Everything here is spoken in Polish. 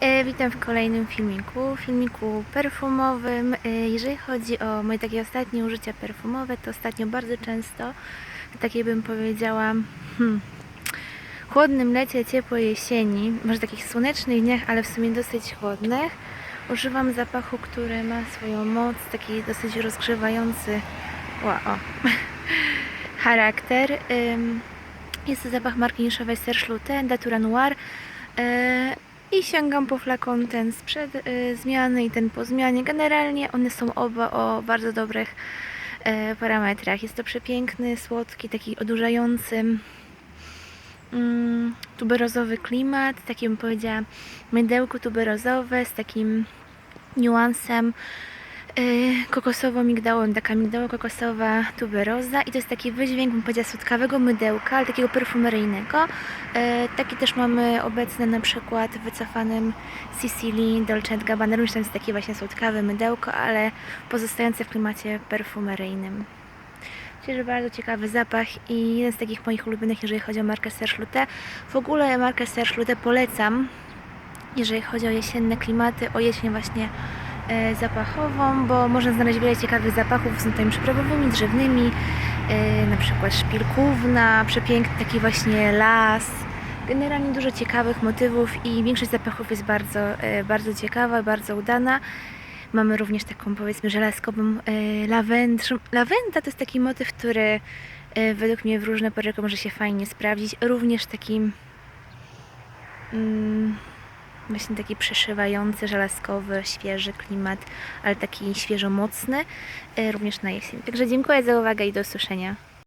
E, witam w kolejnym filmiku, filmiku perfumowym. E, jeżeli chodzi o moje takie ostatnie użycia perfumowe, to ostatnio bardzo często, takie bym powiedziała, hmm, chłodnym lecie, ciepłej jesieni, może takich słonecznych dniach, ale w sumie dosyć chłodnych, używam zapachu, który ma swoją moc, taki dosyć rozgrzewający wow, charakter. Jest to zapach marki niszowej Serge Lutens, Datura Noir. I sięgam po flakon ten sprzed e, zmiany i ten po zmianie. Generalnie one są oba o bardzo dobrych e, parametrach. Jest to przepiękny, słodki, taki odurzający mm, tuberozowy klimat, taki bym powiedziała mydełko tuberozowe z takim niuansem yy, kokosowo-migdałowym, taka migdało-kokosowa tuberoza i to jest taki wydźwięk, bym powiedziała, słodkawego mydełka, ale takiego perfumeryjnego. Yy, taki też mamy obecny na przykład w wycofanym Sicilii Dolce Gabbana, również tam jest takie właśnie słodkawe mydełko, ale pozostające w klimacie perfumeryjnym. Myślę, że bardzo ciekawy zapach i jeden z takich moich ulubionych, jeżeli chodzi o markę Serge. W ogóle markę Serge polecam, jeżeli chodzi o jesienne klimaty, o jesień właśnie e, zapachową, bo można znaleźć wiele ciekawych zapachów z nutami przyprawowymi, drzewnymi, e, na przykład szpilkówna, przepiękny taki właśnie las. Generalnie dużo ciekawych motywów i większość zapachów jest bardzo, e, bardzo ciekawa, bardzo udana. Mamy również taką powiedzmy żelazkową e, lawend. Lawenda to jest taki motyw, który e, według mnie w różne pory może się fajnie sprawdzić. Również taki mm, właśnie taki przeszywający, żelazkowy, świeży klimat, ale taki świeżo mocny, e, również na jesień. Także dziękuję za uwagę i do usłyszenia.